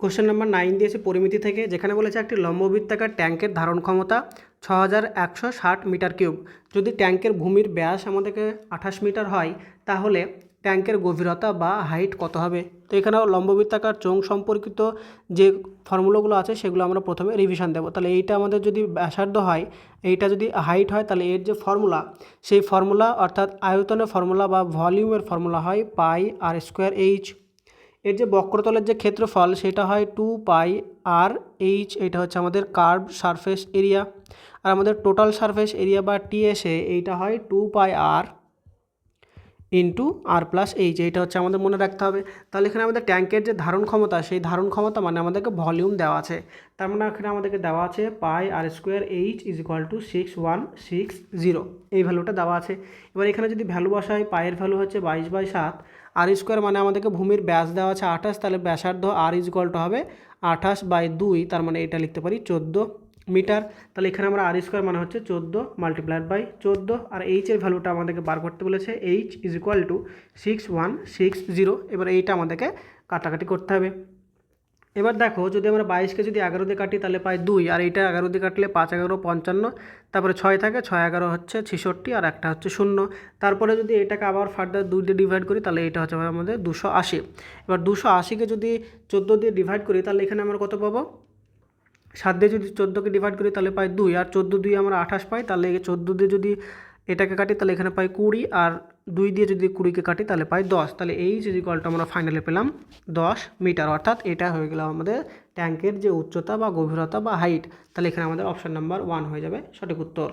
Question number nine দিয়েছে পরিমিতি থেকে, যেখানে বলেছে একটি লম্ববৃত্তাকার ট্যাঙ্কের ধারণ ক্ষমতা ছ মিটার কিউব। যদি ট্যাঙ্কের ভূমির ব্যাস আমাদেরকে আঠাশ মিটার হয়, তাহলে ট্যাঙ্কের গভীরতা বা হাইট কত হবে? তো এখানেও লম্ববৃত্তাকার চোং সম্পর্কিত যে ফর্মুলাগুলো আছে, সেগুলো আমরা প্রথমে রিভিশন দেবো। তাহলে এইটা আমাদের যদি ব্যাসার্ধ হয়, এইটা যদি হাইট হয়, তাহলে এর যে ফর্মুলা, সেই ফর্মুলা অর্থাৎ আয়তনের ফর্মুলা বা ভলিউমের ফর্মুলা হয় পাই আর স্কোয়ার এইচ। এর যে বক্রতলের যে ক্ষেত্রফল, সেটা হয় টু পাই আর এইচ এটা হচ্ছে আমাদের কার্ভ সারফেস এরিয়া আর আমাদের টোটাল সারফেস এরিয়া বা টিএসএ এইটা হয় two pi r into r plus h এইটা হচ্ছে আমাদের মনে রাখতে হবে। তাহলে এখানে আমাদের ট্যাঙ্কের যে ধারণ ক্ষমতা, সেই ধারণ ক্ষমতা মানে আমাদেরকে ভলিউম দেওয়া আছে। তার মানে এখানে আমাদেরকে দেওয়া আছে pi r square h is equal to six one six zero এই ভ্যালুটা দেওয়া আছে। এবার এখানে যদি ভ্যালু বসাই পায়ের ভ্যালু হচ্ছে বাইশ বাই সাত আর স্কোয়ার মানে আমাদেরকে ভূমির ব্যাস দেওয়া আছে আঠাশ, তাহলে ব্যাসার্ধ আর ইজ ইকুয়াল টু হবে আঠাশ বাই দুই, তার মানে এটা লিখতে পারি চোদ্দ। মিটার, তাহলে এখানে আমরা আর স্কোয়ার মানে হচ্ছে চোদ্দ মাল্টিপ্লাইড বাই চোদ্দ, আর এইচের ভ্যালুটা আমাদেরকে বার করতে বলেছে h is equal to six one six zero এবার এইটা আমাদেরকে কাটাকাটি করতে হবে। এবার দেখো, যদি আমরা বাইশকে যদি এগারো দিয়ে কাটি, তাহলে পাই দুই, আর এইটা এগারো দিয়ে কাটলে পাঁচ এগারো পঞ্চান্ন, তারপরে ছয় থাকে, ছয় এগারো হচ্ছে ছেষট্টি, আর একটা হচ্ছে শূন্য। তারপরে যদি এটাকে আবার ফার্দার দুই দিয়ে ডিভাইড করি, তাহলে এটা হচ্ছে আমাদের দুশো আশি। এবার দুশো আশিকে যদি চোদ্দ দিয়ে ডিভাইড করি, তাহলে এখানে আমরা কত পাবো? সাত দিয়ে যদি চোদ্দোকে ডিভাইড করি তাহলে পাই দুই, আর চোদ্দ দুই আমরা আঠাশ পাই, তাহলে চোদ্দ দিয়ে যদি এটাকে কাটি তাহলে এখানে পাই কুড়ি, আর দুই দিয়ে যদি কুড়িকে কাটি তাহলে পাই দশ, তাহলে এই যে কলটা আমরা ফাইনালে পেলাম, দশ মিটার, অর্থাৎ এটা হয়ে গেল আমাদের ট্যাঙ্কের যে উচ্চতা বা গভীরতা বা হাইট তাহলে এখানে আমাদের অপশান নাম্বার ওয়ান হয়ে যাবে সঠিক উত্তর।